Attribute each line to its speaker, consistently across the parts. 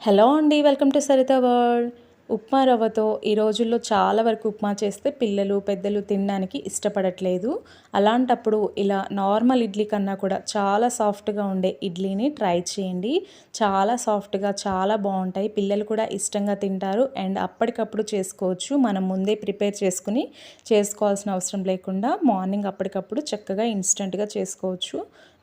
Speaker 1: Hello అండి welcome to Sarita world. Upma రవ్వతో ఈ రోజుల్లో చాలా వరకు ఉప్మా చేస్తే పిల్లలు పెద్దలు తినడానికి ఇష్టపడట్లేదు. అలాంటప్పుడు ఇలా నార్మల్ ఇడ్లీ కన్నా కూడా చాలా సాఫ్ట్గా ఉండే ఇడ్లీని ట్రై చేయండి. చాలా సాఫ్ట్గా చాలా బాగుంటాయి. పిల్లలు కూడా ఇష్టంగా తింటారు. అండ్ అప్పటికప్పుడు చేసుకోవచ్చు. మనం ముందే ప్రిపేర్ చేసుకుని చేసుకోవాల్సిన అవసరం లేకుండా మార్నింగ్ అప్పటికప్పుడు చక్కగా ఇన్స్టెంట్గా చేసుకోవచ్చు.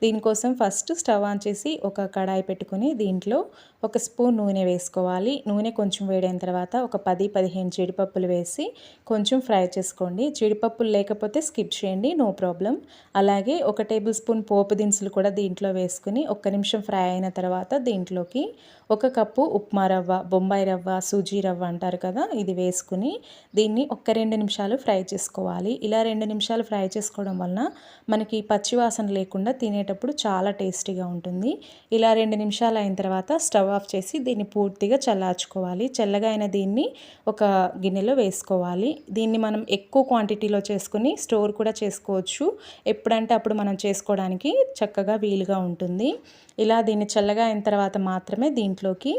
Speaker 1: దీనికోసం ఫస్ట్ స్టవ్ ఆన్ చేసి ఒక కడాయి పెట్టుకుని దీంట్లో ఒక స్పూన్ నూనె వేసుకోవాలి. నూనె కొంచెం వేడైన తర్వాత ఒక పది పదిహేను జీడిపప్పులు వేసి కొంచెం ఫ్రై చేసుకోండి. జీడిపప్పులు లేకపోతే స్కిప్ చేయండి నో ప్రాబ్లం. అలాగే ఒక టేబుల్ స్పూన్ పోపు దినుసులు కూడా దీంట్లో వేసుకుని ఒక్క నిమిషం ఫ్రై అయిన తర్వాత దీంట్లోకి ఒక కప్పు ఉప్మా రవ్వ బొంబాయి రవ్వ సూజీ రవ్వ అంటారు కదా ఇది వేసుకుని దీన్ని ఒక్క రెండు నిమిషాలు ఫ్రై చేసుకోవాలి. ఇలా రెండు నిమిషాలు ఫ్రై చేసుకోవడం వలన మనకి పచ్చివాసన లేకుండా తినేటప్పుడు చాలా టేస్టీగా ఉంటుంది. ఇలా రెండు నిమిషాలు అయిన తర్వాత స్టవ్ ఆఫ్ చేసి దీన్ని పూర్తిగా చల్లార్చుకోవాలి. చల్లగా అయిన దీన్ని ఒక గిన్నెలో వేసుకోవాలి. దీన్ని మనం ఎక్కువ క్వాంటిటీలో చేసుకుని స్టోర్ కూడా చేసుకోవచ్చు. ఎప్పుడంటే అప్పుడు మనం చేసుకోవడానికి చక్కగా వీలుగా ఉంటుంది. ఇలా దీన్ని చల్లగా అయిన తర్వాత మాత్రమే దీంట్లోకి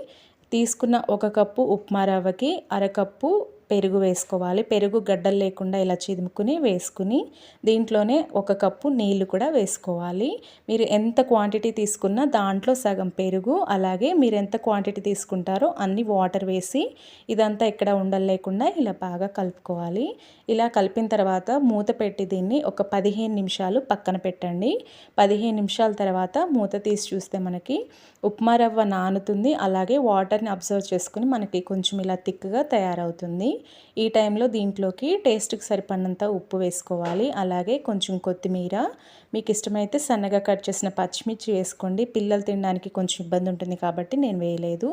Speaker 1: తీసుకున్న ఒక కప్పు ఉప్మా రవ్వకి అరకప్పు పెరుగు వేసుకోవాలి. పెరుగు గడ్డలు లేకుండా ఇలా చిదుముకుని వేసుకుని దీంట్లోనే ఒక కప్పు నీళ్ళు కూడా వేసుకోవాలి. మీరు ఎంత క్వాంటిటీ తీసుకున్నా దాంట్లో సగం పెరుగు అలాగే మీరు ఎంత క్వాంటిటీ తీసుకుంటారో అన్ని వాటర్ వేసి ఇదంతా ఎక్కడ ఉండలు లేకుండా ఇలా బాగా కలుపుకోవాలి. ఇలా కలిపిన తర్వాత మూత పెట్టి దీన్ని ఒక పదిహేను నిమిషాలు పక్కన పెట్టండి. పదిహేను నిమిషాల తర్వాత మూత తీసి చూస్తే మనకి ఉప్మా రవ్వ నానుతుంది. అలాగే వాటర్ని అబ్జర్వ్ చేసుకుని మనకి కొంచెం ఇలా థిక్గా తయారవుతుంది. ఈ టైంలో దీంట్లోకి టేస్ట్కి సరిపడినంత ఉప్పు వేసుకోవాలి. అలాగే కొంచెం కొత్తిమీర. మీకు ఇష్టమైతే సన్నగా కట్ చేసిన పచ్చిమిర్చి వేసుకోండి. పిల్లలు తినడానికి కొంచెం ఇబ్బంది ఉంటుంది కాబట్టి నేను వేయలేదు.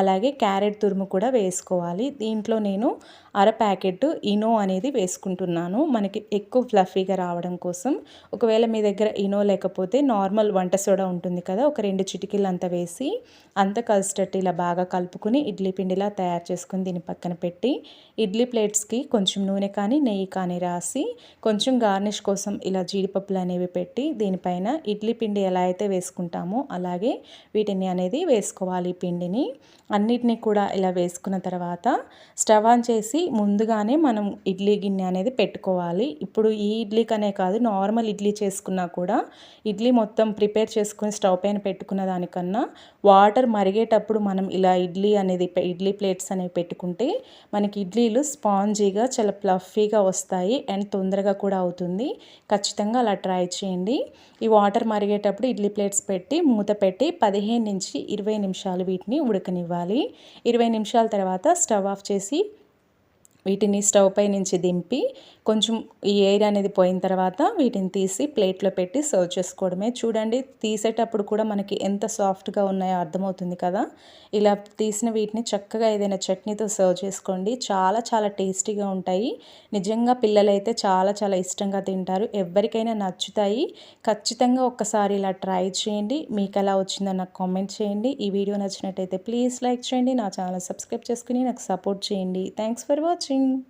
Speaker 1: అలాగే క్యారెట్ తురుము కూడా వేసుకోవాలి. దీంట్లో నేను అర ప్యాకెట్ ఇనో అనేది వేసుకుంటున్నాను. మనకి ఎక్కువ ఫ్లఫీగా రావడం కోసం. ఒకవేళ మీ దగ్గర ఇనో లేకపోతే నార్మల్ వంట సోడా ఉంటుంది కదా ఒక రెండు చిటికీలు అంతా వేసి అంత కలిసేటట్టు ఇలా బాగా కలుపుకుని ఇడ్లీ పిండిలా తయారు చేసుకుని దీని పక్కన పెట్టి ఇడ్లీ ప్లేట్స్కి కొంచెం నూనె కానీ నెయ్యి కానీ రాసి కొంచెం గార్నిష్ కోసం ఇలా జీడిపప్పులు అనేవి పెట్టి దీనిపైన ఇడ్లీ పిండి ఎలా అయితే వేసుకుంటామో అలాగే వీటిని అనేది వేసుకోవాలి పిండిని. అన్నిటినీ కూడా ఇలా వేసుకున్న తర్వాత స్టవ్ ఆన్ చేసి ముందుగానే మనం ఇడ్లీ గిన్నె అనేది పెట్టుకోవాలి. ఇప్పుడు ఈ ఇడ్లీకనే కాదు నార్మల్ ఇడ్లీ చేసుకున్నా కూడా ఇడ్లీ మొత్తం ప్రిపేర్ చేసుకుని స్టవ్ పైన పెట్టుకున్న దానికన్నా వాటర్ మరిగేటప్పుడు మనం ఇలా ఇడ్లీ అనేది ఇడ్లీ ప్లేట్స్ అనేవి పెట్టుకుంటే మనకి ఇడ్లీ ఇడ్లీలు స్పాంజీగా చాలా ప్లఫీగా వస్తాయి అండ్ తొందరగా కూడా అవుతుంది. ఖచ్చితంగా అలా ట్రై చేయండి. ఈ వాటర్ మరిగేటప్పుడు ఇడ్లీ ప్లేట్స్ పెట్టి మూత పెట్టి పదిహేను నుంచి ఇరవై నిమిషాలు వీటిని ఉడకనివ్వాలి. ఇరవై నిమిషాల తర్వాత స్టవ్ ఆఫ్ చేసి వీటిని స్టవ్ పై నుంచి దింపి కొంచెం ఈ ఎయిర్ అనేది పోయిన తర్వాత వీటిని తీసి ప్లేట్లో పెట్టి సర్వ్ చేసుకోవడమే. చూడండి తీసేటప్పుడు కూడా మనకి ఎంత సాఫ్ట్గా ఉన్నాయో అర్థమవుతుంది కదా. ఇలా తీసిన వీటిని చక్కగా ఏదైనా చట్నీతో సర్వ్ చేసుకోండి. చాలా చాలా టేస్టీగా ఉంటాయి. నిజంగా పిల్లలైతే చాలా చాలా ఇష్టంగా తింటారు. ఎవరికైనా నచ్చుతాయి. ఖచ్చితంగా ఒక్కసారి ఇలా ట్రై చేయండి. మీకు ఎలా వచ్చిందో నాకు కామెంట్ చేయండి. ఈ వీడియో నచ్చినట్టయితే ప్లీజ్ లైక్ చేయండి. నా ఛానల్ సబ్స్క్రైబ్ చేసుకుని నాకు సపోర్ట్ చేయండి. Thanks for watching. watching.